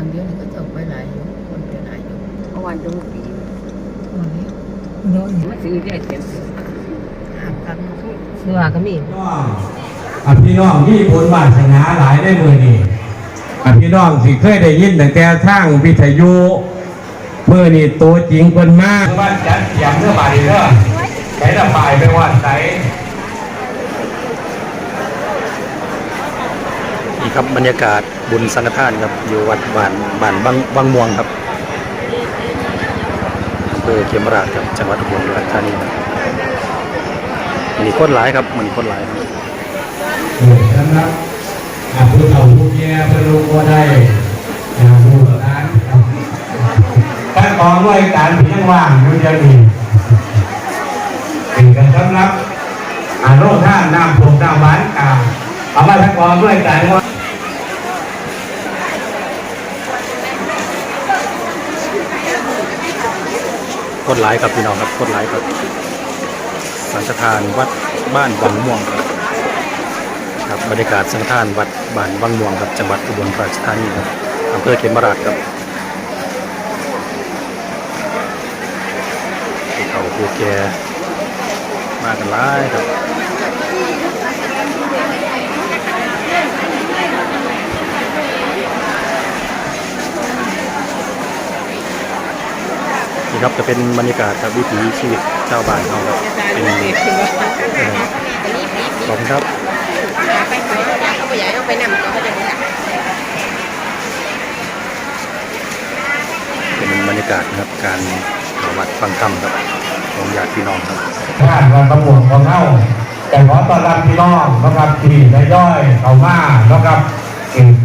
างเดียวนี่ก็จะไปหลายคนไปหลายอยู่เอาวันดูปีวันนี้โดนมาซื้อได้เต็มหากันเสื้อก็มีน้องอะพี่น้องมีผลวาสนาหลายได้มือนี่อะพี่น้องสิเคยได้ยินแต่แต่ทางวิทยุเมื่อนี่ตัวจริงคนมากว่าจัดเสียงเมื่อบ่ายเด้อใช้ละบ่ายไปวัดไหน นี่ครับบรรยากาศบุญสังฆทานครับอยู่วัดบ้านบ้านบางบางม่วงครับอำเภอเขมราชครับจังหวัดอุบลราชธานีครับมีคนหลายครับมันคนหลายครับออนครับผู้เฒ่าผู้แก่ผู้ลูกก็ได้ผู้ร้านท่านของรายการพี่ยังว่างอยู่เดี๋ยวนี้เป็นกันสำรับอาโรคท่านน้ำผมน้ำหวานกาเอามาท่านของรายการว่า คนหลายครับพี่น้องครับคนหลายครับสังฆทานวัดบ้านบางม่วงครับครับบรรยากาศสังฆทานวัดบ้านบางม่วงครับจังหวัดอุบลราชธานีครับอำเภอเขมราชครับผู้เฒ่าผู้แก่มากันหลายครับ ครับจะเป็นบรรยากาศครับวิถีชีวิตชาวบ้านเขาครับเป็นเอ่อขอบคุณครับไปไปเขาไปใหญ่เอาไปนำเขาจะไม่ได้เป็นบรรยากาศนะครับการเข้าวัดฟังธรรมครับของญาติพี่น้องครับท่านวันตำรวจของเฮาแต่ขอต้อนรับพี่น้องนะครับที่ทยอยเข้ามานะครับอีก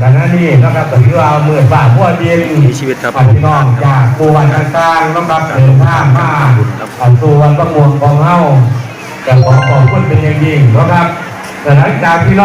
ขณะนี้นะครับถือว่าเมื่อฝ่าพัวเดียนมีชีวิตครับพี่น้องจากปูวันต่างๆนะครับเดินทางมาเอาสู่วันประมวลของเฮาแต่ขอขอบคุณเป็นอย่างยิ่งนะครับแต่หลังจากพี่น้อง